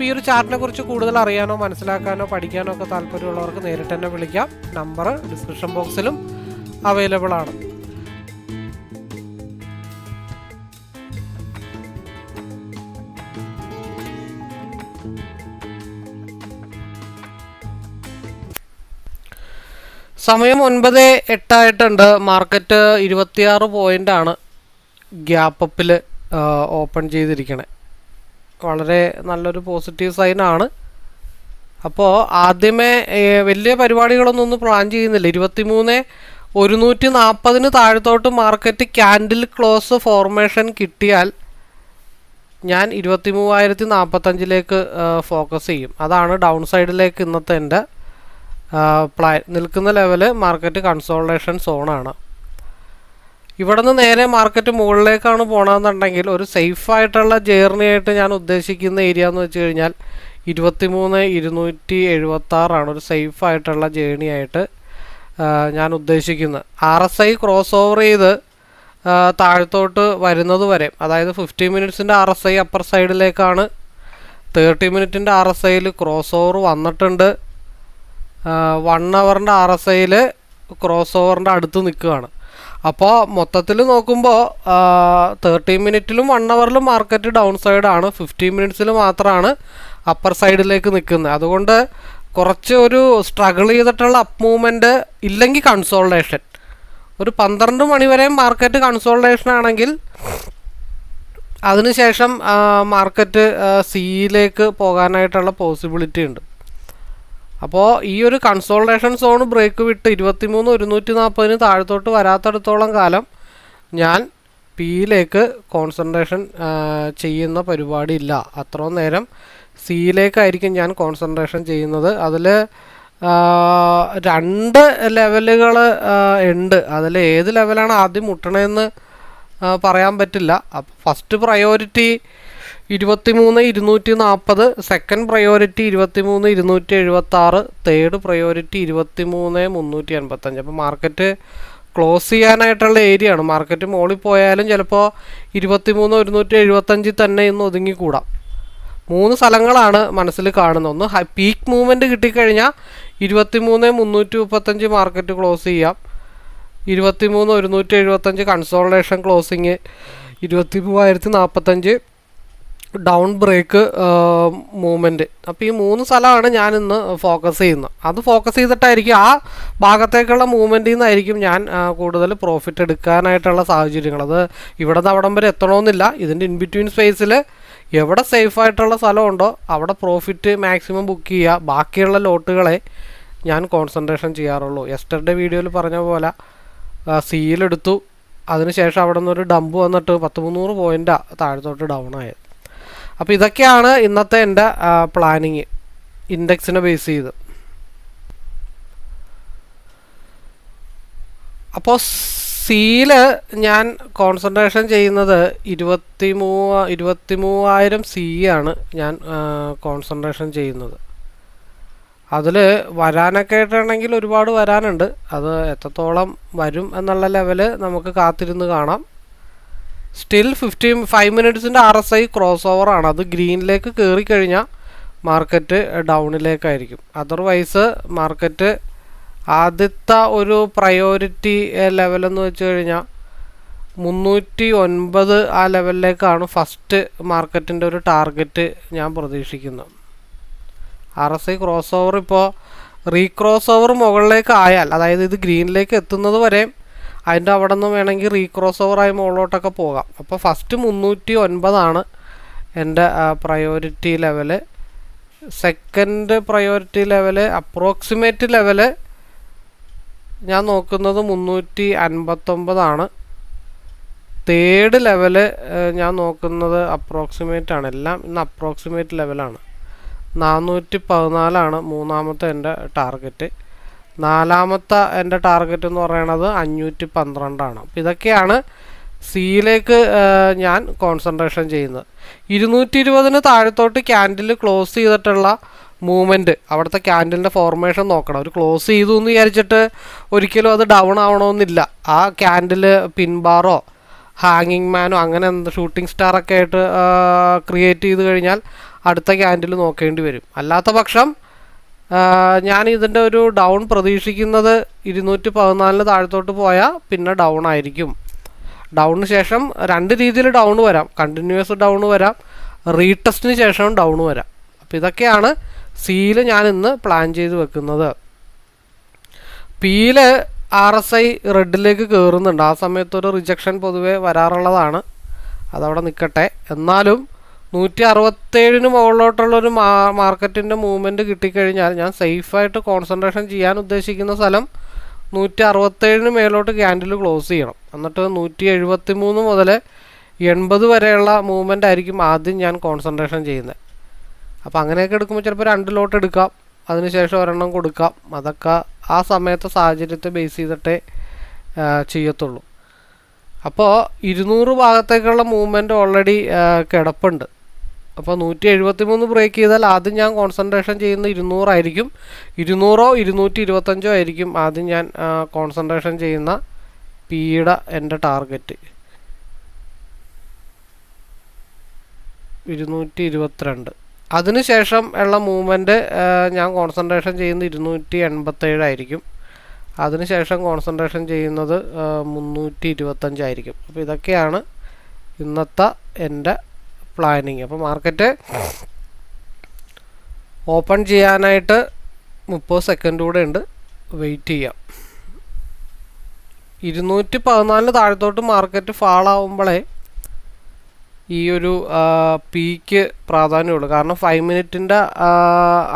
അപ്പോൾ ഈ ഒരു ചാർട്ടിനെ കുറിച്ച് കൂടുതൽ അറിയാനോ മനസ്സിലാക്കാനോ പഠിക്കാനോ ഒക്കെ താല്പര്യമുള്ളവർക്ക് നേരിട്ട് തന്നെ വിളിക്കാം. നമ്പർ ഡിസ്ക്രിപ്ഷൻ ബോക്സിലും അവൈലബിൾ ആണ്. സമയം ഒൻപത് എട്ടായിട്ടുണ്ട്. മാർക്കറ്റ് ഇരുപത്തിയാറ് പോയിന്റാണ് ആണ്. ഗ്യാപ്പ് അപ്പിൽ ഓപ്പൺ ചെയ്തിരിക്കണേ. വളരെ നല്ലൊരു പോസിറ്റീവ് സൈനാണ് അപ്പോൾ ആദ്യമേ വലിയ പരിപാടികളൊന്നും ഒന്നും പ്ലാൻ ചെയ്യുന്നില്ല. ഇരുപത്തി മൂന്ന് ഒരുന്നൂറ്റി നാൽപ്പതിന് താഴത്തോട്ട് മാർക്കറ്റ് ക്യാൻഡിൽ ക്ലോസ് ഫോർമേഷൻ കിട്ടിയാൽ ഞാൻ ഇരുപത്തി മൂവായിരത്തി നാൽപ്പത്തഞ്ചിലേക്ക് ഫോക്കസ് ചെയ്യും. അതാണ് ഡൗൺ സൈഡിലേക്ക് ഇന്നത്തെ എന്റെ പ്ലാൻ നിൽക്കുന്ന ലെവൽ മാർക്കറ്റ് കൺസോൾട്ടേഷൻ സോണാണ് ഇവിടെ നിന്ന് നേരെ മാർക്കറ്റ് മുകളിലേക്കാണ് പോകണമെന്നുണ്ടെങ്കിൽ ഒരു സേഫായിട്ടുള്ള ജേർണി ആയിട്ട് ഞാൻ ഉദ്ദേശിക്കുന്ന ഏരിയ എന്ന് വെച്ച് കഴിഞ്ഞാൽ ഇരുപത്തിമൂന്ന് ഇരുന്നൂറ്റി എഴുപത്തി ആറാണ് ഒരു സേഫായിട്ടുള്ള ജേർണി ആയിട്ട് ഞാൻ ഉദ്ദേശിക്കുന്നത്. R S I cross over ചെയ്ത് താഴത്തോട്ട് വരുന്നത് വരെ അതായത് ഫിഫ്റ്റി മിനിറ്റ്സിന്റെ ആർ എസ് ഐ അപ്പർ സൈഡിലേക്കാണ് തേർട്ടി മിനിറ്റിന്റെ ആർ എസ് ഐയിൽ ക്രോസ് ഓവർ വന്നിട്ടുണ്ട്. വൺ അവറിന്റെ ആർ എസ് ഐയിൽ ക്രോസ് ഓവറിന്റെ അടുത്ത് നിൽക്കുകയാണ്. അപ്പോൾ മൊത്തത്തിൽ നോക്കുമ്പോൾ തേർട്ടി മിനിറ്റിലും വൺ അവറിലും മാർക്കറ്റ് ഡൗൺ സൈഡാണ് ഫിഫ്റ്റി മിനിറ്റ്സിൽ മാത്രമാണ് അപ്പർ സൈഡിലേക്ക് നിൽക്കുന്നത് അതുകൊണ്ട് കുറച്ച് ഒരു സ്ട്രഗിൾ ചെയ്തിട്ടുള്ള അപ്പ് മൂവ്മെന്റ് ഇല്ലെങ്കിൽ കൺസോൾട്ടേഷൻ ഒരു പന്ത്രണ്ട് മണിവരെ മാർക്കറ്റ് കൺസോൾട്ടേഷൻ ആണെങ്കിൽ അതിനുശേഷം മാർക്കറ്റ് സിയിലേക്ക് പോകാനായിട്ടുള്ള പോസിബിലിറ്റി ഉണ്ട്. അപ്പോൾ ഈ ഒരു കൺസോൾട്ടേഷൻ സോൺ ബ്രേക്ക് വിട്ട് ഇരുപത്തിമൂന്ന് ഒരുന്നൂറ്റി നാൽപ്പതിന് താഴത്തോട്ട് വരാത്തടത്തോളം കാലം ഞാൻ പിയിലേക്ക് കോൺസെൻട്രേഷൻ ചെയ്യുന്ന പരിപാടി ഇല്ല അത്രയും നേരം സിയിലേക്കായിരിക്കും ഞാൻ കോൺസെൻട്രേഷൻ ചെയ്യുന്നത്. അതിൽ രണ്ട് ലെവലുകൾ ഉണ്ട്. അതിൽ ഏത് ലെവലാണ് ആദ്യം മുട്ടണതെന്ന് പറയാൻ പറ്റില്ല. അപ്പോൾ ഫസ്റ്റ് പ്രയോറിറ്റി ഇരുപത്തിമൂന്ന് ഇരുന്നൂറ്റി നാൽപ്പത് സെക്കൻഡ് പ്രയോറിറ്റി ഇരുപത്തിമൂന്ന് ഇരുന്നൂറ്റി എഴുപത്തി ആറ് തേർഡ് പ്രയോറിറ്റി ഇരുപത്തിമൂന്ന് മുന്നൂറ്റി എൺപത്തഞ്ച് അപ്പോൾ മാർക്കറ്റ് ക്ലോസ് ചെയ്യാനായിട്ടുള്ള ഏരിയ ആണ്. മാർക്കറ്റ് മുകളിൽ പോയാലും ചിലപ്പോൾ ഇരുപത്തിമൂന്ന് ഒരുന്നൂറ്റി എഴുപത്തഞ്ചിൽ തന്നെ ഇന്ന് ഒതുങ്ങിക്കൂടാം. മൂന്ന് സ്ഥലങ്ങളാണ് മനസ്സിൽ കാണുന്നത്. ഒന്ന് ഹൈ പീക്ക് മൂവ്മെന്റ് കിട്ടിക്കഴിഞ്ഞാൽ ഇരുപത്തിമൂന്ന് മുന്നൂറ്റി മുപ്പത്തഞ്ച് മാർക്കറ്റ് ക്ലോസ് ചെയ്യാം. ഇരുപത്തിമൂന്ന് ഒരുന്നൂറ്റി എഴുപത്തഞ്ച് കൺസോൾട്ടേഷൻ ക്ലോസിങ് ഇരുപത്തി മൂവായിരത്തി നാൽപ്പത്തഞ്ച് ഡൗൺ ബ്രേക്ക് മൂവ്മെന്റ് അപ്പോൾ ഈ മൂന്ന് സ്ഥലമാണ് ഞാൻ ഇന്ന് ഫോക്കസ് ചെയ്യുന്നത്. അത് ഫോക്കസ് ചെയ്തിട്ടായിരിക്കും ആ ഭാഗത്തേക്കുള്ള മൂവ്മെന്റിൽ നിന്നായിരിക്കും ഞാൻ കൂടുതൽ പ്രോഫിറ്റ് എടുക്കാനായിട്ടുള്ള സാഹചര്യങ്ങൾ. അത് ഇവിടെ നിന്ന് അവിടം വരെ എത്തണമെന്നില്ല. ഇതിന്റെ ഇൻ ബിറ്റ്വീൻ സ്പേസിൽ എവിടെ സേഫായിട്ടുള്ള സ്ഥലമുണ്ടോ അവിടെ പ്രോഫിറ്റ് മാക്സിമം ബുക്ക് ചെയ്യുക. ബാക്കിയുള്ള ലോട്ടുകളെ ഞാൻ കോൺസെൻട്രേഷൻ ചെയ്യാറുള്ളൂ. യെസ്റ്റർഡേ വീഡിയോയിൽ പറഞ്ഞ പോലെ സീലെടുത്തു അതിനുശേഷം അവിടെ നിന്നൊരു ഡംപ് വന്നിട്ട് പത്ത് മുന്നൂറ് പോയിന്റാണ് താഴത്തോട്ട് ഡൗൺ ആയത്. അപ്പോൾ ഇതൊക്കെയാണ് ഇന്നത്തെ എന്റെ പ്ലാനിങ് ഇൻഡെക്സിനെ ബേസ് ചെയ്ത്. അപ്പോൾ സിയിൽ ഞാൻ കോൺസെൻട്രേഷൻ ചെയ്യുന്നത് ഇരുപത്തി മൂവ ഇരുപത്തി മൂവായിരം സി ആണ് ഞാൻ കോൺസെൻട്രേഷൻ ചെയ്യുന്നത്. അതിൽ വരാനൊക്കെ ആയിട്ടാണെങ്കിൽ ഒരുപാട് വരാനുണ്ട്. അത് എത്രത്തോളം വരും എന്നുള്ള ലെവൽ നമുക്ക് കാത്തിരുന്ന് കാണാം. സ്റ്റിൽ ഫിഫ്റ്റി ഫൈവ് മിനിറ്റ്സിന്റെ ആർ എസ് ഐ ക്രോസ് ഓവറാണ് അത് ഗ്രീനിലേക്ക് കയറി കഴിഞ്ഞാൽ മാർക്കറ്റ് ഡൗണിലേക്കായിരിക്കും അതർവൈസ് മാർക്കറ്റ് ആദ്യത്തെ ഒരു പ്രയോറിറ്റി ലെവലെന്ന് വെച്ച് കഴിഞ്ഞാൽ മുന്നൂറ്റി ഒൻപത് ആ ലെവലിലേക്കാണ് ഫസ്റ്റ് മാർക്കറ്റിന്റെ ഒരു ടാർഗറ്റ് ഞാൻ പ്രതീക്ഷിക്കുന്നത്. R S I cross over ഇപ്പോൾ റീക്രോസ് ഓവർ മുകളിലേക്ക് ആയാൽ അതായത് ഇത് ഗ്രീനിലേക്ക് എത്തുന്നത് വരെ അതിന്റെ അവിടെ നിന്ന് വേണമെങ്കിൽ റീക്രോസ് ഓവറായി മുകളിലോട്ടൊക്കെ പോകാം. അപ്പോൾ ഫസ്റ്റ് മുന്നൂറ്റി ഒൻപതാണ് എന്റെ priority level second priority level approximate level ഞാൻ നോക്കുന്നത് മുന്നൂറ്റി അൻപത്തൊമ്പതാണ് തേർഡ് ലെവൽ ഞാൻ നോക്കുന്നത് അപ്രോക്സിമേറ്റ് ആണ്. എല്ലാം ഇന്ന് അപ്രോക്സിമേറ്റ് ലെവലാണ് നാനൂറ്റി പതിനാലാണ് മൂന്നാമത്തെ എന്റെ ടാർഗറ്റ് നാലാമത്തെ എന്റെ ടാർഗറ്റ് എന്ന് പറയുന്നത് അഞ്ഞൂറ്റി പന്ത്രണ്ടാണ് അപ്പോൾ ഇതൊക്കെയാണ് സിയിലേക്ക് ഞാൻ കോൺസെൻട്രേഷൻ ചെയ്യുന്നത്. ഇരുന്നൂറ്റി ഇരുപതിന് താഴത്തോട്ട് ക്യാൻഡിൽ ക്ലോസ് ചെയ്തിട്ടുള്ള മൂവ്മെന്റ് അവിടുത്തെ ക്യാൻഡിലിന്റെ ഫോർമേഷൻ നോക്കണം. ഒരു ക്ലോസ് ചെയ്തു എന്ന് വിചാരിച്ചിട്ട് ഒരിക്കലും അത് ഡൗൺ ആവണമെന്നില്ല. ആ ക്യാൻഡിൽ പിൻബാറോ ഹാങ്ങിങ് മാനോ അങ്ങനെ എന്ത് ഷൂട്ടിംഗ് സ്റ്റാറൊക്കെ ആയിട്ട് ക്രിയേറ്റ് ചെയ്ത് കഴിഞ്ഞാൽ അടുത്ത ക്യാൻഡിൽ നോക്കേണ്ടി വരും. അല്ലാത്ത പക്ഷം ഞാൻ ഇതിന്റെ ഒരു ഡൗൺ പ്രതീക്ഷിക്കുന്നത് ഇരുന്നൂറ്റി പതിനാലിന് താഴത്തോട്ട് പോയാൽ പിന്നെ ഡൗൺ ആയിരിക്കും. ഡൗണിന് ശേഷം രണ്ട് രീതിയിൽ ഡൗൺ വരാം. കണ്ടിന്യൂസ് ഡൗൺ വരാം. റീടെസ്റ്റിന് ശേഷം ഡൗൺ വരാം. അപ്പോൾ ഇതൊക്കെയാണ് സിയിൽ ഞാൻ ഇന്ന് പ്ലാൻ ചെയ്ത് വെക്കുന്നത്. പിയിൽ ആർ എസ് ഐ റെഡിലേക്ക് കയറുന്നുണ്ട് ആ സമയത്തൊരു റിജക്ഷൻ പൊതുവേ വരാറുള്ളതാണ്. അതവിടെ നിൽക്കട്ടെ എന്നാലും നൂറ്റി അറുപത്തേഴിന് മുകളിലോട്ടുള്ള ഒരു മാർക്കറ്റിന്റെ മൂവ്മെന്റ് കിട്ടിക്കഴിഞ്ഞാൽ ഞാൻ സേഫായിട്ട് കോൺസെൻട്രേഷൻ ചെയ്യാൻ ഉദ്ദേശിക്കുന്ന സ്ഥലം നൂറ്റി അറുപത്തേഴിന് മേലോട്ട് ക്യാൻഡിൽ ക്ലോസ് ചെയ്യണം. എന്നിട്ട് നൂറ്റി എഴുപത്തി മൂന്ന് മുതൽ എൺപത് വരെയുള്ള മൂവ്മെന്റ് ആയിരിക്കും ആദ്യം ഞാൻ കോൺസെൻട്രേഷൻ ചെയ്യുന്നത്. അപ്പോൾ അങ്ങനെയൊക്കെ എടുക്കുമ്പോൾ ചിലപ്പോൾ രണ്ട് ലോട്ട് എടുക്കാം. അതിനുശേഷം ഒരെണ്ണം കൊടുക്കാം. അതൊക്കെ ആ സമയത്തെ സാഹചര്യത്തെ ബേസ് ചെയ്തിട്ടേ ചെയ്യത്തുള്ളൂ. അപ്പോൾ ഇരുന്നൂറ് ഭാഗത്തേക്കുള്ള മൂവ്മെന്റ് ഓൾറെഡി കിടപ്പുണ്ട്. അപ്പോൾ നൂറ്റി എഴുപത്തി മൂന്ന് ബ്രേക്ക് ചെയ്താൽ ആദ്യം ഞാൻ കോൺസെൻട്രേഷൻ ചെയ്യുന്ന ഇരുന്നൂറായിരിക്കും. ഇരുന്നൂറോ ഇരുന്നൂറ്റി ഇരുപത്തഞ്ചോ ആയിരിക്കും ആദ്യം ഞാൻ കോൺസെൻട്രേഷൻ ചെയ്യുന്ന പിയുടെ എന്റെ ടാർഗറ്റ് ഇരുന്നൂറ്റി ഇരുപത്തിരണ്ട് അതിനുശേഷം ഉള്ള മൂവ്മെന്റ് ഞാൻ കോൺസെൻട്രേഷൻ ചെയ്യുന്ന ഇരുന്നൂറ്റി എൺപത്തേഴായിരിക്കും അതിനുശേഷം കോൺസെൻട്രേഷൻ ചെയ്യുന്നത് മുന്നൂറ്റി ഇരുപത്തഞ്ചായിരിക്കും അപ്പോൾ ഇതൊക്കെയാണ് ഇന്നത്തെ എന്റെ പ്ലാനിങ് അപ്പോൾ മാർക്കറ്റ് ഓപ്പൺ ചെയ്യാനായിട്ട് മുപ്പത് സെക്കൻഡ് കൂടെ ഉണ്ട്. വെയിറ്റ് ചെയ്യാം. ഇരുന്നൂറ്റി പതിനാലിന് താഴത്തോട്ട് മാർക്കറ്റ് ഫാളാവുമ്പോഴേ ഈ ഒരു പീക്ക് പ്രാധാന്യമുള്ളൂ കാരണം ഫൈവ് മിനിറ്റിന്റെ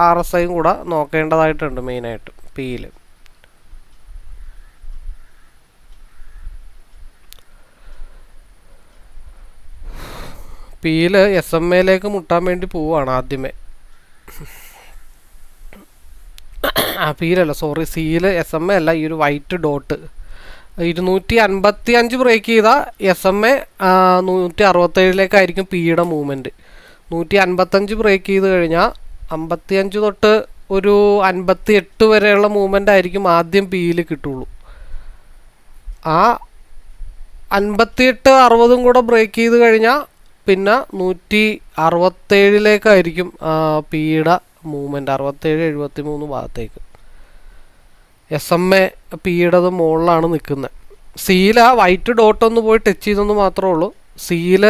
ആർ എസ് ഐയും കൂടെ നോക്കേണ്ടതായിട്ടുണ്ട് മെയിനായിട്ട് പിയിൽ പിയിൽ എസ് എം എയിലേക്ക് മുട്ടാൻ വേണ്ടി പോവുകയാണ് ആദ്യമേ. ആ പിയിലല്ല സോറി സിയിൽ എസ് എം എ അല്ല ഈ ഒരു വൈറ്റ് ഡോട്ട്. ഇരുന്നൂറ്റി അൻപത്തി അഞ്ച് ബ്രേക്ക് ചെയ്ത എസ് എം എ നൂറ്റി അറുപത്തേഴിലേക്കായിരിക്കും പിയുടെ മൂവ്മെന്റ് നൂറ്റി അൻപത്തഞ്ച് ബ്രേക്ക് ചെയ്ത് കഴിഞ്ഞാൽ അമ്പത്തി അഞ്ച് തൊട്ട് ഒരു അൻപത്തി എട്ട് വരെയുള്ള മൂവ്മെന്റ് ആയിരിക്കും ആദ്യം പിയിൽ കിട്ടുള്ളൂ. ആ അൻപത്തിയെട്ട് അറുപതും കൂടെ ബ്രേക്ക് ചെയ്ത് കഴിഞ്ഞാൽ പിന്നെ നൂറ്റി അറുപത്തേഴിലേക്കായിരിക്കും പിയുടെ മൂവ്മെന്റ് അറുപത്തേഴ് എഴുപത്തി മൂന്ന് ഭാഗത്തേക്ക് എസ് എം എ പിയുടേത് മുകളിലാണ് നിൽക്കുന്നത് സിയിൽ ആ വൈറ്റ് ഡോട്ട് ഒന്ന് പോയി ടച്ച് ചെയ്തെന്ന് മാത്രമേ ഉള്ളൂ. സിയിൽ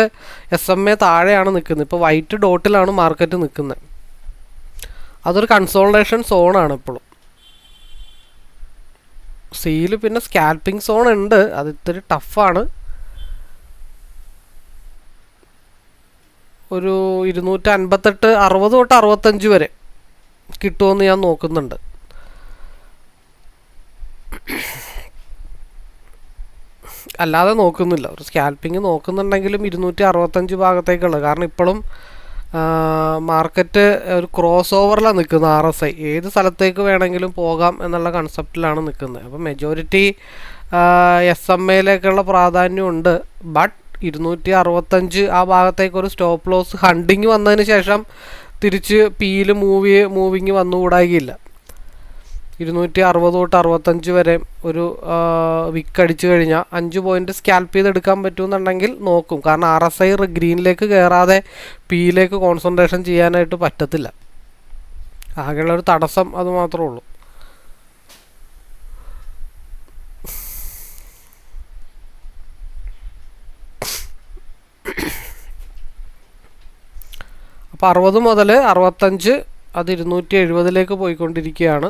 എസ് എം എ താഴെയാണ് നിൽക്കുന്നത് ഇപ്പോൾ വൈറ്റ് ഡോട്ടിലാണ് മാർക്കറ്റ് നിൽക്കുന്നത് അതൊരു കൺസോൾട്ടേഷൻ സോണാണ് ഇപ്പോഴും സിയിൽ പിന്നെ സ്കാൽപ്പിംഗ് സോൺ ഉണ്ട്. അത് ഇത്തിരി ടഫാണ് ഒരു ഇരുന്നൂറ്റി അൻപത്തെട്ട് അറുപത് തൊട്ട് അറുപത്തഞ്ച് വരെ കിട്ടുമെന്ന് ഞാൻ നോക്കുന്നുണ്ട്. അല്ലാതെ നോക്കുന്നില്ല. ഒരു സ്കാൽപ്പിംഗ് നോക്കുന്നുണ്ടെങ്കിലും ഇരുന്നൂറ്റി അറുപത്തഞ്ച് ഭാഗത്തേക്കുള്ളത് കാരണം ഇപ്പോഴും മാർക്കറ്റ് ഒരു ക്രോസ് ഓവറിലാണ് നിൽക്കുന്നത് ആർ എസ് ഐ. ഏത് സ്ഥലത്തേക്ക് വേണമെങ്കിലും പോകാം എന്നുള്ള കൺസെപ്റ്റിലാണ് നിൽക്കുന്നത്. അപ്പോൾ മെജോറിറ്റി എസ് എം എയിലേക്കുള്ള പ്രാധാന്യമുണ്ട്. ബട്ട് ഇരുന്നൂറ്റി അറുപത്തഞ്ച് ആ ഭാഗത്തേക്ക് ഒരു സ്റ്റോപ്പ് ലോസ് ഹണ്ടിങ് വന്നതിന് ശേഷം തിരിച്ച് പിയിൽ മൂവി മൂവിങ് വന്നുകൂടായില്ല. ഇരുന്നൂറ്റി അറുപത് തൊട്ട് അറുപത്തഞ്ച് വരെ ഒരു വിക്ക് അടിച്ചു കഴിഞ്ഞാൽ അഞ്ച് പോയിന്റ് സ്കാൽപ്പ് ചെയ്തെടുക്കാൻ പറ്റുമെന്നുണ്ടെങ്കിൽ നോക്കും. കാരണം ആർ എസ് ഐ ഗ്രീനിലേക്ക് കയറാതെ പിയിലേക്ക് കോൺസെൻട്രേഷൻ ചെയ്യാനായിട്ട് പറ്റത്തില്ല. ആകെയുള്ള ഒരു തടസ്സം അത് മാത്രമേ ഉള്ളൂ. അപ്പോൾ അറുപത് മുതൽ അറുപത്തഞ്ച് അത് ഇരുന്നൂറ്റി എഴുപതിലേക്ക് പോയിക്കൊണ്ടിരിക്കുകയാണ്.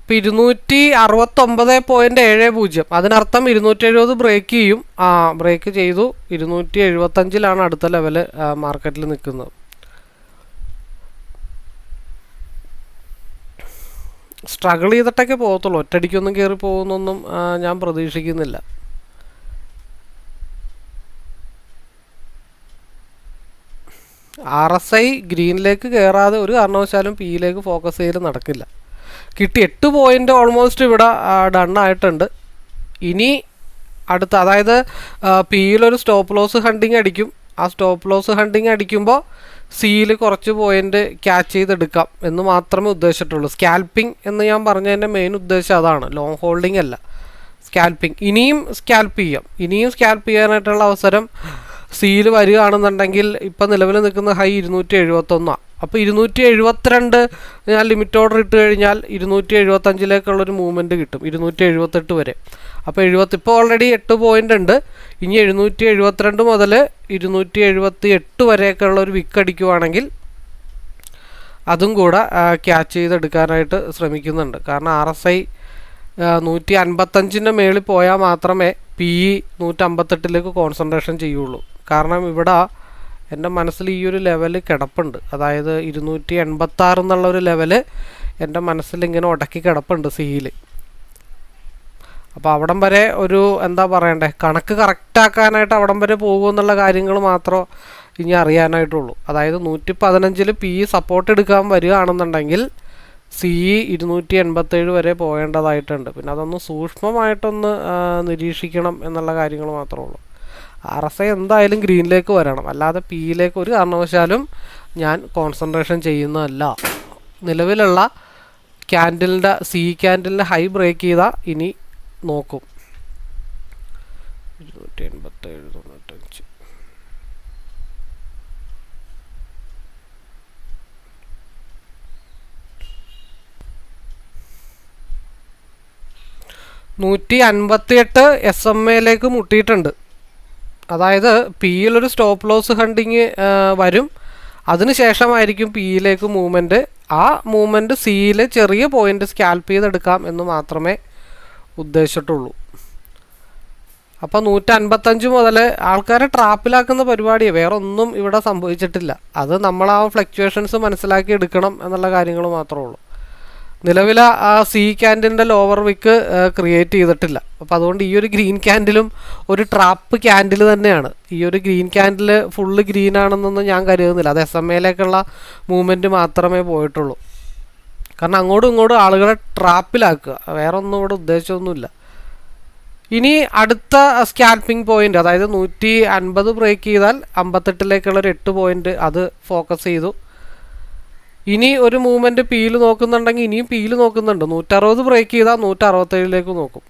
ഇപ്പം ഇരുന്നൂറ്റി അറുപത്തൊമ്പത് പോയിന്റ് ഏഴ് പൂജ്യം. അതിനർത്ഥം ഇരുന്നൂറ്റി എഴുപത് ബ്രേക്ക് ചെയ്യും. ആ ബ്രേക്ക് ചെയ്തു. ഇരുന്നൂറ്റി എഴുപത്തഞ്ചിലാണ് അടുത്ത ലെവൽ മാർക്കറ്റിൽ നിൽക്കുന്നത്. സ്ട്രഗിൾ ചെയ്തിട്ടൊക്കെ പോകത്തുള്ളൂ. ഒറ്റടിക്കൊന്നും കയറി പോകുന്നൊന്നും ഞാൻ പ്രതീക്ഷിക്കുന്നില്ല. ആർ എസ് ഐ ഗ്രീനിലേക്ക് കയറാതെ ഒരു കാരണവശാലും പിയിലേക്ക് ഫോക്കസ് ചെയ്ത് നടക്കില്ല. കിട്ടി എട്ട് പോയിന്റ് ഓൾമോസ്റ്റ് ഇവിടെ ഡണ്ണായിട്ടുണ്ട് ഇനി അടുത്ത അതായത് പിയിലൊരു സ്റ്റോപ്പ് ലോസ് ഹണ്ടിങ് അടിക്കും. ആ സ്റ്റോപ്പ് ലോസ് ഹണ്ടിങ് അടിക്കുമ്പോൾ സിയിൽ കുറച്ച് പോയിന്റ് ക്യാച്ച് ചെയ്തെടുക്കാം എന്ന് മാത്രമേ ഉദ്ദേശിച്ചിട്ടുള്ളൂ. സ്കാൽപ്പിംഗ് എന്ന് ഞാൻ പറഞ്ഞതിന്റെ മെയിൻ ഉദ്ദേശം അതാണ്. ലോങ് ഹോൾഡിംഗ് അല്ല. സ്കാൽപ്പിംഗ് ഇനിയും സ്കാൽപ്പ് ചെയ്യാം. ഇനിയും സ്കാൽപ്പ് ചെയ്യാനായിട്ടുള്ള അവസരം സിയിൽ വരികയാണെന്നുണ്ടെങ്കിൽ ഇപ്പം നിലവിൽ നിൽക്കുന്ന ഹൈ ഇരുന്നൂറ്റി എഴുപത്തൊന്നാണ് അപ്പോൾ ഇരുന്നൂറ്റി എഴുപത്തിരണ്ട് ഞാൻ ലിമിറ്റ് ഓർഡർ ഇട്ട് കഴിഞ്ഞാൽ ഇരുന്നൂറ്റി എഴുപത്തഞ്ചിലേക്കുള്ളൊരു മൂവ്മെന്റ് കിട്ടും ഇരുന്നൂറ്റി എഴുപത്തെട്ട് വരെ. അപ്പോൾ എഴുപത്തി ഇപ്പോൾ ഓൾറെഡി എട്ട് പോയിന്റ് ഉണ്ട്. ഇനി എഴുന്നൂറ്റി എഴുപത്തിരണ്ട് മുതൽ ഇരുന്നൂറ്റി എഴുപത്തി എട്ട് വരെയൊക്കെയുള്ള ഒരു വിക്ക് അടിക്കുവാണെങ്കിൽ അതും കൂടെ ക്യാച്ച് ചെയ്തെടുക്കാനായിട്ട് ശ്രമിക്കുന്നുണ്ട്. കാരണം ആർ എസ് ഐ നൂറ്റി അൻപത്തഞ്ചിന്റെ മേളിൽ പോയാൽ മാത്രമേ പി ഇ നൂറ്റമ്പത്തെട്ടിലേക്ക് കോൺസെൻട്രേഷൻ ചെയ്യുള്ളൂ. കാരണം ഇവിടെ എന്റെ മനസ്സിൽ ഈ ഒരു ലെവൽ കിടപ്പുണ്ട്. അതായത് ഇരുന്നൂറ്റി എൺപത്തി ആറ് എന്നുള്ള ഒരു ലെവൽ എന്റെ മനസ്സിൽ ഇങ്ങനെ ഉടക്കി കിടപ്പുണ്ട് സിയിൽ അപ്പോൾ അവിടം വരെ ഒരു എന്താ പറയണ്ടേ? കണക്ക് കറക്റ്റാക്കാനായിട്ട് അവിടം വരെ പോകുമെന്നുള്ള കാര്യങ്ങൾ മാത്രം ഇനി അറിയാനായിട്ടുള്ളൂ. അതായത് നൂറ്റി പതിനഞ്ചിൽ പി സപ്പോർട്ട് എടുക്കാൻ വരികയാണെന്നുണ്ടെങ്കിൽ സി ഇ ഇരുന്നൂറ്റി എൺപത്തേഴ് വരെ പോകേണ്ടതായിട്ടുണ്ട്. പിന്നെ അതൊന്ന് സൂക്ഷ്മമായിട്ടൊന്ന് നിരീക്ഷിക്കണം എന്നുള്ള കാര്യങ്ങൾ മാത്രമേ ഉള്ളൂ. ആർ എസ് ഐ എന്തായാലും ഗ്രീനിലേക്ക് വരണം. അല്ലാതെ പിയിലേക്ക് ഒരു കാരണവശാലും ഞാൻ കോൺസെൻട്രേഷൻ ചെയ്യുന്നതല്ല. നിലവിലുള്ള ക്യാൻഡിലിന്റെ സി ക്യാൻഡിലിന്റെ ഹൈ ബ്രേക്ക് ചെയ്താൽ ഇനി നോക്കും. ഇരുന്നൂറ്റി എൺപത്തേഴ് തൊണ്ണൂറ്റഞ്ച് നൂറ്റി അൻപത്തിയെട്ട് എസ് എം എയിലേക്ക് മുട്ടിയിട്ടുണ്ട്. അതായത് പിയിലൊരു സ്റ്റോപ്പ് ലോസ് ഹണ്ടിങ് വരും. അതിനുശേഷമായിരിക്കും പിയിലേക്ക് മൂവ്മെന്റ് ആ മൂവ്മെന്റ് സിയിൽ ചെറിയ പോയിന്റ് സ്കാൽപ്പ് ചെയ്തെടുക്കാം എന്ന് മാത്രമേ ഉദ്ദേശിച്ചിട്ടുള്ളൂ. അപ്പോൾ നൂറ്റൻപത്തഞ്ച് മുതൽ ആൾക്കാരെ ട്രാപ്പിലാക്കുന്ന പരിപാടിയാണ് വേറെ ഒന്നും ഇവിടെ സംഭവിച്ചിട്ടില്ല. അത് നമ്മൾ ആ ഫ്ലക്ച്വേഷൻസ് മനസ്സിലാക്കി എടുക്കണം എന്നുള്ള കാര്യങ്ങൾ മാത്രമേ ഉള്ളൂ. നിലവിലെ ആ സി ക്യാൻഡിന്റെ ലോവർ വിക്ക് ക്രിയേറ്റ് ചെയ്തിട്ടില്ല. അപ്പോൾ അതുകൊണ്ട് ഈ ഒരു ഗ്രീൻ ക്യാൻഡിലും ഒരു ട്രാപ്പ് ക്യാൻഡിൽ തന്നെയാണ്. ഈ ഒരു ഗ്രീൻ ക്യാൻഡിൽ ഫുള്ള് ഗ്രീൻ ആണെന്നൊന്നും ഞാൻ കരുതുന്നില്ല. അത് എസ് എം എയിലേക്കുള്ള മൂവ്മെന്റ് മാത്രമേ പോയിട്ടുള്ളൂ. കാരണം അങ്ങോട്ടും ഇങ്ങോട്ടും ആളുകളെ ട്രാപ്പിലാക്കുക വേറെ ഒന്നും ഇവിടെ ഉദ്ദേശമൊന്നുമില്ല ഇനി അടുത്ത സ്കാൽപ്പിംഗ് പോയിന്റ് അതായത് നൂറ്റി അൻപത് ബ്രേക്ക് ചെയ്താൽ അമ്പത്തെട്ടിലേക്കുള്ള ഒരു എട്ട് പോയിന്റ് അത് ഫോക്കസ് ചെയ്തു. ഇനി ഒരു മൂവ്മെന്റ് പിയിൽ നോക്കുന്നുണ്ടെങ്കിൽ ഇനിയും പിയിൽ നോക്കുന്നുണ്ട്. നൂറ്ററുപത് ബ്രേക്ക് ചെയ്താൽ നൂറ്ററുപത്തേഴിലേക്ക് നോക്കും.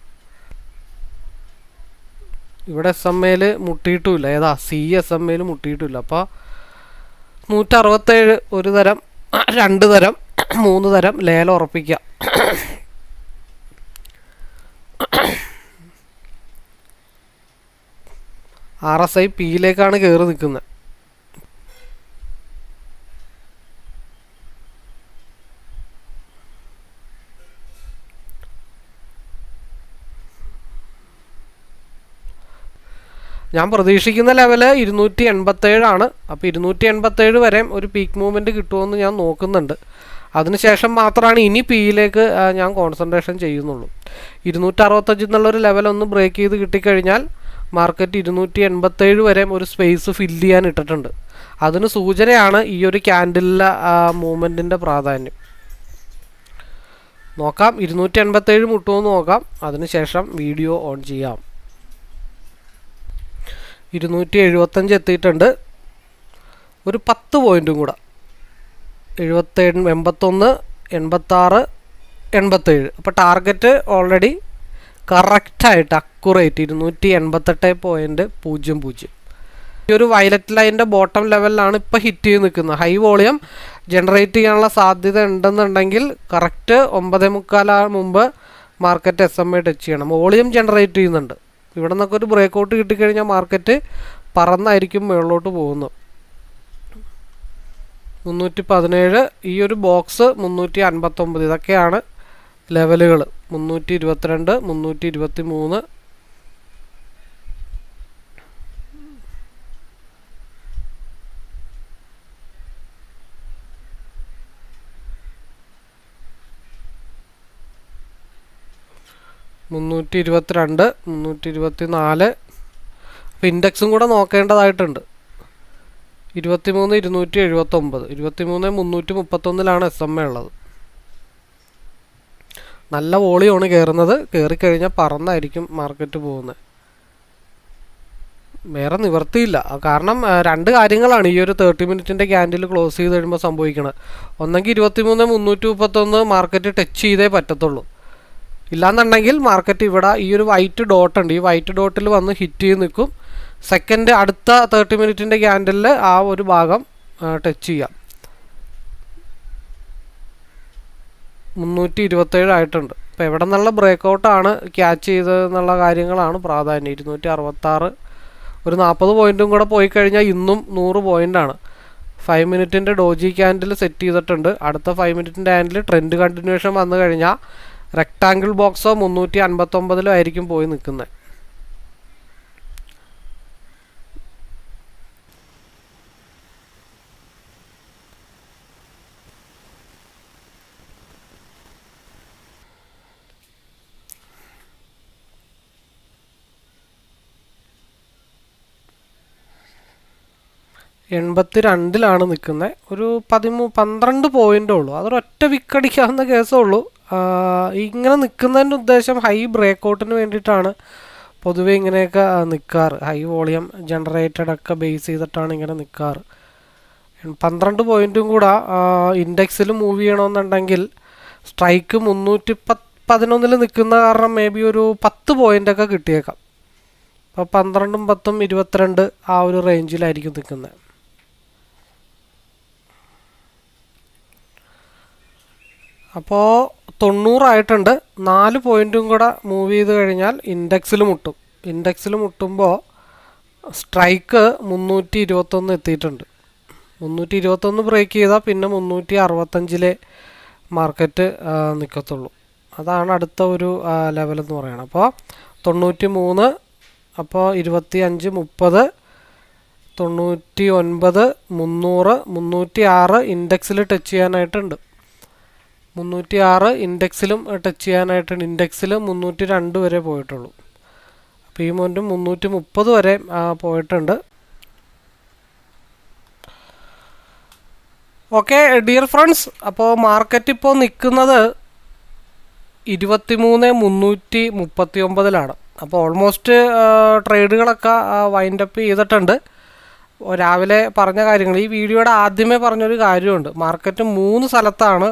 ഇവിടെ എസ് എം എയിൽ മുട്ടിയിട്ടുമില്ല ഏതാ? സി എസ് എം എയിൽ മുട്ടിയിട്ടുമില്ല അപ്പോൾ നൂറ്ററുപത്തേഴ് ഒരു തരം രണ്ട് തരം മൂന്ന് തരം ലേലം ഉറപ്പിക്കുക. ആർ എസ് ഐ പിയിലേക്കാണ് കയറി നിൽക്കുന്നത്. ഞാൻ പ്രതീക്ഷിക്കുന്ന ലെവൽ ഇരുന്നൂറ്റി എൺപത്തേഴാണ് അപ്പോൾ ഇരുന്നൂറ്റി എൺപത്തേഴ് വരെ ഒരു പീക്ക് മൂവ്മെന്റ് കിട്ടുമെന്ന് ഞാൻ നോക്കുന്നുണ്ട്. അതിനുശേഷം മാത്രമാണ് ഇനി പിയിലേക്ക് ഞാൻ കോൺസെൻട്രേഷൻ ചെയ്യുന്നുള്ളൂ. ഇരുന്നൂറ്റി അറുപത്തഞ്ച് എന്നുള്ളൊരു ലെവൽ ഒന്ന് ബ്രേക്ക് ചെയ്ത് കിട്ടിക്കഴിഞ്ഞാൽ മാർക്കറ്റ് ഇരുന്നൂറ്റി എൺപത്തേഴ് വരെ ഒരു സ്പേസ് ഫില്ല് ചെയ്യാൻ ഇട്ടിട്ടുണ്ട്. അതിന് സൂചനയാണ് ഈ ഒരു ക്യാൻഡിലെ മൂവ്മെന്റിന്റെ പ്രാധാന്യം. നോക്കാം ഇരുന്നൂറ്റി എൺപത്തേഴ് മുട്ടുമെന്ന് നോക്കാം. അതിനുശേഷം വീഡിയോ ഓൺ ചെയ്യാം. ഇരുന്നൂറ്റി എഴുപത്തഞ്ച് എത്തിയിട്ടുണ്ട്. ഒരു പത്ത് പോയിന്റും കൂടെ. എഴുപത്തേഴ് എൺപത്തൊന്ന് എൺപത്താറ് എൺപത്തേഴ്. അപ്പോൾ ടാർഗറ്റ് ഓൾറെഡി കറക്റ്റായിട്ട് അക്കുറേറ്റ് ഇരുന്നൂറ്റി എൺപത്തെട്ട് പോയിന്റ് പൂജ്യം പൂജ്യം. ഈ ഒരു വയലറ്റ് ലൈന്റെ ബോട്ടം ലെവലിലാണ് ഇപ്പോൾ ഹിറ്റ് ചെയ്ത് നിൽക്കുന്നത്. ഹൈ വോളിയം ജനറേറ്റ് ചെയ്യാനുള്ള സാധ്യത ഉണ്ടെന്നുണ്ടെങ്കിൽ കറക്റ്റ് ഒമ്പതേ മുക്കാല മുമ്പ് market S M I touch ചെയ്യണം. വോളിയം ജനറേറ്റ് ചെയ്യുന്നുണ്ട്. ഇവിടെ നിന്നൊക്കെ ഒരു ബ്രേക്ക് ഔട്ട് കിട്ടിക്കഴിഞ്ഞാൽ മാർക്കറ്റ് പറന്നായിരിക്കും മുകളിലോട്ട് പോകുന്നത്. മുന്നൂറ്റി പതിനേഴ് ഈ ഒരു ബോക്സ് മുന്നൂറ്റി അൻപത്തൊമ്പത് ഇതൊക്കെയാണ് ലെവലുകൾ മുന്നൂറ്റി ഇരുപത്തിരണ്ട് മുന്നൂറ്റി ഇരുപത്തി മൂന്ന് മുന്നൂറ്റി ഇരുപത്തിരണ്ട് മുന്നൂറ്റി ഇരുപത്തി നാല് അപ്പോൾ ഇൻഡെക്സും കൂടെ നോക്കേണ്ടതായിട്ടുണ്ട്. ഇരുപത്തി മൂന്ന് ഇരുന്നൂറ്റി എഴുപത്തൊമ്പത് ഇരുപത്തി മൂന്ന് മുന്നൂറ്റി മുപ്പത്തൊന്നിലാണ് എസ് എം എ ഉള്ളത്. നല്ല വോളിയാണ് കയറുന്നത്. കയറിക്കഴിഞ്ഞാൽ പറന്നായിരിക്കും മാർക്കറ്റ് പോകുന്നത്. വേറെ നിവർത്തിയില്ല. കാരണം രണ്ട് കാര്യങ്ങളാണ് ഈ ഒരു തേർട്ടി മിനിറ്റിന്റെ ക്യാൻഡിൽ ക്ലോസ് ചെയ്ത് കഴിയുമ്പോൾ സംഭവിക്കുന്നത് ഒന്നെങ്കിൽ ഇരുപത്തി മൂന്ന് മുന്നൂറ്റി മുപ്പത്തൊന്ന് മാർക്കറ്റ് ടച്ച് ചെയ്തേ പറ്റത്തുള്ളൂ. ഇല്ലാന്നുണ്ടെങ്കിൽ മാർക്കറ്റ് ഇവിടെ ഈ ഒരു വൈറ്റ് ഡോട്ട് ഉണ്ട്. ഈ വൈറ്റ് ഡോട്ടിൽ വന്ന് ഹിറ്റ് ചെയ്ത് നിൽക്കും. സെക്കൻഡ് അടുത്ത തേർട്ടി മിനിറ്റിന്റെ ക്യാൻഡലിൽ ആ ഒരു ഭാഗം ടച്ച് ചെയ്യാം. മുന്നൂറ്റി ഇരുപത്തേഴ് ആയിട്ടുണ്ട്. അപ്പോൾ എവിടെ നിന്നുള്ള ബ്രേക്ക് ഔട്ടാണ് ക്യാച്ച് ചെയ്തതെന്നുള്ള കാര്യങ്ങളാണ് പ്രാധാന്യം. ഇരുന്നൂറ്റി അറുപത്താറ് ഒരു നാൽപ്പത് പോയിന്റും കൂടെ പോയി കഴിഞ്ഞാൽ ഇന്നും നൂറ് പോയിന്റാണ് ഫൈവ് മിനിറ്റിന്റെ ഡോജി ക്യാൻഡിൽ സെറ്റ് ചെയ്തിട്ടുണ്ട്. അടുത്ത ഫൈവ് മിനിറ്റിന്റെ ആൻഡിൽ ട്രെൻഡ് കണ്ടിന്യൂഷൻ വന്നു കഴിഞ്ഞാൽ റെക്ടാങ്കിൾ ബോക്സോ മുന്നൂറ്റി അൻപത്തൊമ്പതിലോ ആയിരിക്കും പോയി നിൽക്കുന്നത് എൺപത്തി രണ്ടിലാണ് നിൽക്കുന്നത് ഒരു പതിമൂ പന്ത്രണ്ട് പോയിന്റേ ഉള്ളൂ. അതൊരൊറ്റ വിക്കടിക്കാവുന്ന കേസേ ഉള്ളൂ. ഇങ്ങനെ നിൽക്കുന്നതിന്റെ ഉദ്ദേശം ഹൈ ബ്രേക്ക് ഔട്ടിന് വേണ്ടിയിട്ടാണ് പൊതുവേ ഇങ്ങനെയൊക്കെ നിൽക്കാറ് ഹൈ വോളിയം ജനറേറ്റഡ് ഒക്കെ ബേസ് ചെയ്തിട്ടാണ് ഇങ്ങനെ നിൽക്കാറ് പന്ത്രണ്ട് പോയിന്റും കൂടെ ഇൻഡെക്സിൽ മൂവ് ചെയ്യണമെന്നുണ്ടെങ്കിൽ സ്ട്രൈക്ക് മുന്നൂറ്റി പത്ത് പതിനൊന്നിൽ നിൽക്കുന്ന കാരണം മേ ബി ഒരു പത്ത് പോയിന്റൊക്കെ കിട്ടിയേക്കാം. അപ്പോൾ പന്ത്രണ്ടും പത്തും ഇരുപത്തിരണ്ട് ആ ഒരു റേഞ്ചിലായിരിക്കും നിൽക്കുന്നത്. അപ്പോൾ തൊണ്ണൂറായിട്ടുണ്ട്. നാല് പോയിന്റും കൂടെ മൂവ് ചെയ്ത് കഴിഞ്ഞാൽ ഇൻഡെക്സിൽ മുട്ടും. ഇൻഡെക്സിൽ മുട്ടുമ്പോൾ സ്ട്രൈക്ക് മുന്നൂറ്റി ഇരുപത്തൊന്ന് എത്തിയിട്ടുണ്ട്. മുന്നൂറ്റി ഇരുപത്തൊന്ന് ബ്രേക്ക് ചെയ്താൽ പിന്നെ മുന്നൂറ്റി അറുപത്തഞ്ചിലെ മാർക്കറ്റ് നിൽക്കത്തുള്ളൂ അതാണ് അടുത്ത ഒരു ലെവലെന്ന് പറയുന്നത് അപ്പോൾ തൊണ്ണൂറ്റി മൂന്ന് അപ്പോൾ ഇരുപത്തി അഞ്ച് മുപ്പത് തൊണ്ണൂറ്റി ഒൻപത് മുന്നൂറ് മുന്നൂറ്റി ആറ് ഇൻഡെക്സിൽ ടച്ച് ചെയ്യാനായിട്ടുണ്ട്. മുന്നൂറ്റി ആറ് ഇൻഡെക്സിലും ടച്ച് ചെയ്യാനായിട്ടുണ്ട് ഇൻഡെക്സിൽ മുന്നൂറ്റി രണ്ട് വരെ പോയിട്ടുള്ളൂ. അപ്പോൾ ഈ മൊമെന്റും മുന്നൂറ്റി മുപ്പത് വരെ പോയിട്ടുണ്ട്. ഓക്കെ ഡിയർ ഫ്രണ്ട്സ് അപ്പോൾ മാർക്കറ്റ് ഇപ്പോൾ നിൽക്കുന്നത് ഇരുപത്തി മൂന്ന് മുന്നൂറ്റി മുപ്പത്തി ഒമ്പതിലാണ് അപ്പോൾ ഓൾമോസ്റ്റ് ട്രേഡുകളൊക്കെ വൈൻഡപ്പ് ചെയ്തിട്ടുണ്ട്. രാവിലെ പറഞ്ഞ കാര്യങ്ങൾ ഈ വീഡിയോയുടെ ആദ്യമേ പറഞ്ഞൊരു കാര്യമുണ്ട്. മാർക്കറ്റ് മൂന്ന് സ്ഥലത്താണ്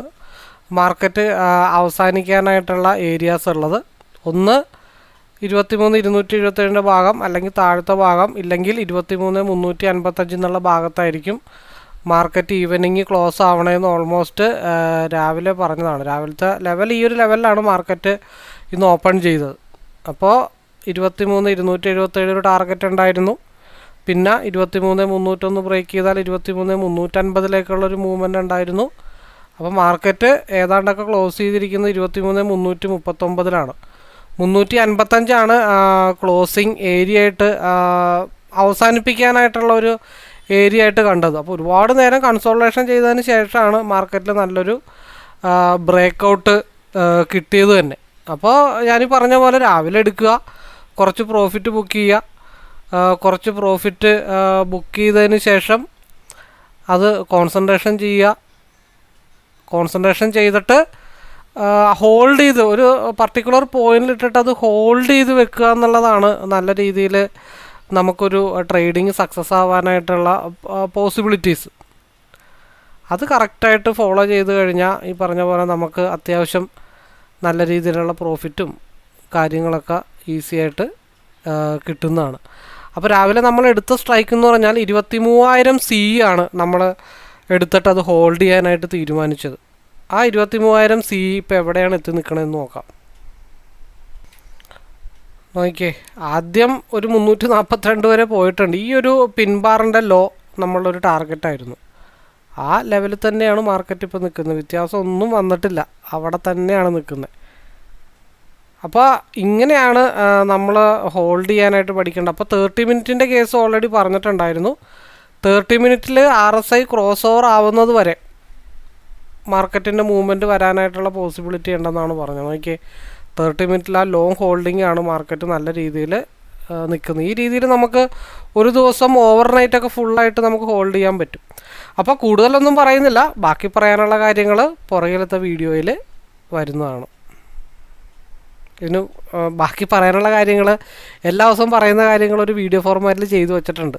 മാർക്കറ്റ് അവസാനിക്കാനായിട്ടുള്ള ഏരിയാസ് ഉള്ളത്. ഒന്ന് ഇരുപത്തിമൂന്ന് ഇരുന്നൂറ്റി എഴുപത്തേഴിന്റെ ഭാഗം അല്ലെങ്കിൽ താഴത്തെ ഭാഗം ഇല്ലെങ്കിൽ ഇരുപത്തിമൂന്ന് മുന്നൂറ്റി അൻപത്തഞ്ച് എന്നുള്ള ഭാഗത്തായിരിക്കും മാർക്കറ്റ് ഈവനിങ് ക്ലോസ് ആവണമെന്ന് ഓൾമോസ്റ്റ് രാവിലെ പറഞ്ഞതാണ്. രാവിലത്തെ ലെവൽ ഈ ഒരു ലെവലിലാണ് മാർക്കറ്റ് ഇന്ന് ഓപ്പൺ ചെയ്തത്. അപ്പോൾ ഇരുപത്തിമൂന്ന് ഇരുന്നൂറ്റി എഴുപത്തേഴ് ഒരു ടാർഗറ്റ് ഉണ്ടായിരുന്നു. പിന്നെ ഇരുപത്തിമൂന്ന് മുന്നൂറ്റൊന്ന് ബ്രേക്ക് ചെയ്താൽ ഇരുപത്തിമൂന്ന് മുന്നൂറ്റൻപതിലേക്കുള്ള ഒരു മൂവ്മെന്റ് ഉണ്ടായിരുന്നു. അപ്പോൾ മാർക്കറ്റ് ഏതാണ്ടൊക്കെ ക്ലോസ് ചെയ്തിരിക്കുന്നത് ഇരുപത്തിമൂന്ന് മുന്നൂറ്റി മുപ്പത്തൊമ്പതിലാണ്. മുന്നൂറ്റി അൻപത്തഞ്ചാണ് ക്ലോസിങ് ഏരിയ ആയിട്ട് അവസാനിപ്പിക്കാനായിട്ടുള്ള ഒരു ഏരിയ ആയിട്ട് കണ്ടത്. അപ്പോൾ ഒരുപാട് നേരം കൺസോൾട്ടേഷൻ ചെയ്തതിന് ശേഷമാണ് മാർക്കറ്റിൽ നല്ലൊരു ബ്രേക്ക് ഔട്ട് കിട്ടിയത് തന്നെ. അപ്പോൾ ഞാൻ പറഞ്ഞ പോലെ രാവിലെ എടുക്കുക കുറച്ച് പ്രോഫിറ്റ് ബുക്ക് ചെയ്യുക കുറച്ച് പ്രോഫിറ്റ് ബുക്ക് ചെയ്തതിന് ശേഷം അത് കോൺസെൻട്രേഷൻ ചെയ്യുക കോൺസെൻട്രേഷൻ ചെയ്തിട്ട് ഹോൾഡ് ചെയ്ത് ഒരു പർട്ടിക്കുലർ പോയിന്റിൽ ഇട്ടിട്ട് അത് ഹോൾഡ് ചെയ്ത് വെക്കുക എന്നുള്ളതാണ് നല്ല രീതിയിൽ നമുക്കൊരു ട്രേഡിങ് സക്സസ് ആവാനായിട്ടുള്ള പോസിബിലിറ്റീസ് അത് കറക്റ്റായിട്ട് ഫോളോ ചെയ്ത് കഴിഞ്ഞാൽ ഈ പറഞ്ഞ പോലെ നമുക്ക് അത്യാവശ്യം നല്ല രീതിയിലുള്ള പ്രോഫിറ്റും കാര്യങ്ങളൊക്കെ ഈസി ആയിട്ട് കിട്ടുന്നതാണ്. അപ്പോൾ രാവിലെ നമ്മൾ എടുത്ത സ്ട്രൈക്ക് എന്ന് പറഞ്ഞാൽ ഇരുപത്തി മൂവായിരം സി ആണ് നമ്മൾ എടുത്തിട്ട് അത് ഹോൾഡ് ചെയ്യാനായിട്ട് തീരുമാനിച്ചത്. ആ ഇരുപത്തി മൂവായിരം സി ഇപ്പോൾ എവിടെയാണ് എത്തി നിൽക്കണമെന്ന് നോക്കാം. നോക്കിയേ ആദ്യം ഒരു മുന്നൂറ്റി നാൽപ്പത്തിരണ്ട് വരെ പോയിട്ടുണ്ട്. ഈ ഒരു പിൻബാറിന്റെ ലോ നമ്മളൊരു ടാർഗറ്റായിരുന്നു ആ ലെവലിൽ തന്നെയാണ് മാർക്കറ്റ് ഇപ്പോൾ നിൽക്കുന്നത്. വ്യത്യാസം ഒന്നും വന്നിട്ടില്ല. അവിടെ തന്നെയാണ് നിൽക്കുന്നത്. അപ്പോൾ ഇങ്ങനെയാണ് നമ്മൾ ഹോൾഡ് ചെയ്യാനായിട്ട് പഠിക്കേണ്ടത്. അപ്പോൾ തേർട്ടി മിനിറ്റിന്റെ കേസ് ഓൾറെഡി പറഞ്ഞിട്ടുണ്ടായിരുന്നു. തേർട്ടി മിനിറ്റിൽ R S I cross over ആവുന്നത് വരെ. മാർക്കറ്റിന്റെ മൂവ്മെന്റ് വരാനായിട്ടുള്ള പോസിബിലിറ്റി ഉണ്ടെന്നാണ് പറഞ്ഞത്. നോക്കി തേർട്ടി മിനിറ്റിൽ ആ ലോങ് ഹോൾഡിംഗ് ആണ് മാർക്കറ്റ് നല്ല രീതിയിൽ നിൽക്കുന്നത്. ഈ രീതിയിൽ നമുക്ക് ഒരു ദിവസം ഓവർ നൈറ്റൊക്കെ ഫുള്ളായിട്ട് നമുക്ക് ഹോൾഡ് ചെയ്യാൻ പറ്റും. അപ്പോൾ കൂടുതലൊന്നും പറയുന്നില്ല. ബാക്കി പറയാനുള്ള കാര്യങ്ങൾ പുറകിലത്തെ വീഡിയോയിൽ വരുന്നതാണ്. ഇതിന് ബാക്കി പറയാനുള്ള കാര്യങ്ങൾ എല്ലാ ദിവസവും പറയുന്ന കാര്യങ്ങൾ ഒരു വീഡിയോ ഫോർമാറ്റിൽ ചെയ്തു വച്ചിട്ടുണ്ട്.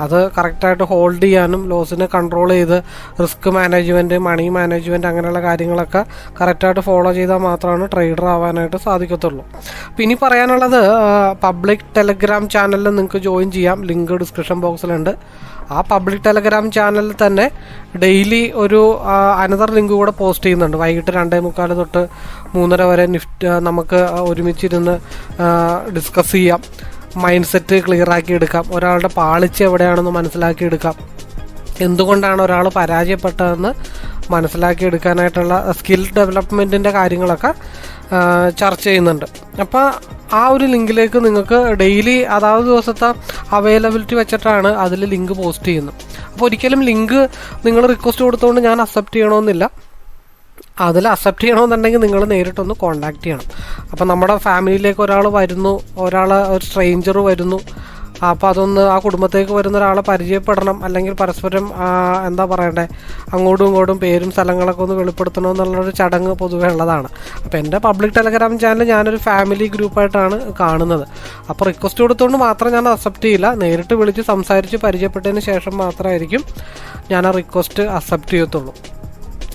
അത് കറക്റ്റായിട്ട് ഹോൾഡ് ചെയ്യാനും ലോസിനെ കൺട്രോൾ ചെയ്ത് റിസ്ക് മാനേജ്മെന്റ് മണി മാനേജ്മെന്റ് അങ്ങനെയുള്ള കാര്യങ്ങളൊക്കെ കറക്റ്റായിട്ട് ഫോളോ ചെയ്താൽ മാത്രമാണ് ട്രേഡർ ആവാനായിട്ട് സാധിക്കത്തുള്ളൂ. അപ്പോൾ ഇനി പറയാനുള്ളത് പബ്ലിക് ടെലഗ്രാം ചാനലിൽ നിങ്ങൾക്ക് ജോയിൻ ചെയ്യാം. ലിങ്ക് ഡിസ്ക്രിപ്ഷൻ ബോക്സിലുണ്ട്. ആ പബ്ലിക് ടെലഗ്രാം ചാനലിൽ തന്നെ ഡെയിലി ഒരു അനദർ ലിങ്ക് കൂടെ പോസ്റ്റ് ചെയ്യുന്നുണ്ട്. വൈകിട്ട് രണ്ടേ മുക്കാൽ തൊട്ട് മൂന്നര വരെ നിഫ്റ്റ് നമുക്ക് ഒരുമിച്ചിരുന്ന് ഡിസ്കസ് ചെയ്യാം. മൈൻഡ് സെറ്റ് ക്ലിയർ ആക്കി എടുക്കാം ഒരാളുടെ പാളിച്ച എവിടെയാണെന്ന് മനസ്സിലാക്കി എടുക്കാം എന്തുകൊണ്ടാണ് ഒരാൾ പരാജയപ്പെട്ടതെന്ന് മനസ്സിലാക്കി എടുക്കാനായിട്ടുള്ള സ്കിൽ ഡെവലപ്മെന്റിന്റെ കാര്യങ്ങളൊക്കെ ചർച്ച ചെയ്യുന്നുണ്ട്. അപ്പോൾ ആ ഒരു ലിങ്കിലേക്ക് നിങ്ങൾക്ക് ഡെയിലി അതാത് ദിവസത്തെ അവൈലബിലിറ്റി വെച്ചിട്ടാണ് അതിൽ ലിങ്ക് പോസ്റ്റ് ചെയ്യുന്നത്. അപ്പോൾ ഒരിക്കലും ലിങ്ക് നിങ്ങൾ റിക്വസ്റ്റ് കൊടുത്തുകൊണ്ട് ഞാൻ അക്സെപ്റ്റ് ചെയ്യണമെന്നില്ല അതിൽ അക്സെപ്റ്റ് ചെയ്യണമെന്നുണ്ടെങ്കിൽ നിങ്ങൾ നേരിട്ടൊന്ന് കോണ്ടാക്ട് ചെയ്യണം. അപ്പം നമ്മുടെ ഫാമിലിയിലേക്ക് ഒരാൾ വരുന്നു ഒരാൾ ഒരു സ്ട്രെയിഞ്ചർ വരുന്നു. അപ്പോൾ അതൊന്ന് ആ കുടുംബത്തേക്ക് വരുന്ന ഒരാളെ പരിചയപ്പെടണം. അല്ലെങ്കിൽ പരസ്പരം എന്താ പറയണ്ടേ അങ്ങോട്ടും ഇങ്ങോട്ടും പേരും സ്ഥലങ്ങളൊക്കെ ഒന്ന് വെളിപ്പെടുത്തണമെന്നുള്ളൊരു ചടങ്ങ് പൊതുവേ ഉള്ളതാണ്. അപ്പോൾ എന്റെ പബ്ലിക് ടെലഗ്രാം ചാനൽ ഞാനൊരു ഫാമിലി ഗ്രൂപ്പായിട്ടാണ് കാണുന്നത്. അപ്പോൾ റിക്വസ്റ്റ് കൊടുത്തുകൊണ്ട് മാത്രം ഞാൻ അക്സെപ്റ്റ് ചെയ്യില്ല. നേരിട്ട് വിളിച്ച് സംസാരിച്ച് പരിചയപ്പെട്ടതിന് ശേഷം മാത്രമായിരിക്കും ഞാൻ ആ റിക്വസ്റ്റ് അക്സെപ്റ്റ് ചെയ്യത്തുള്ളൂ.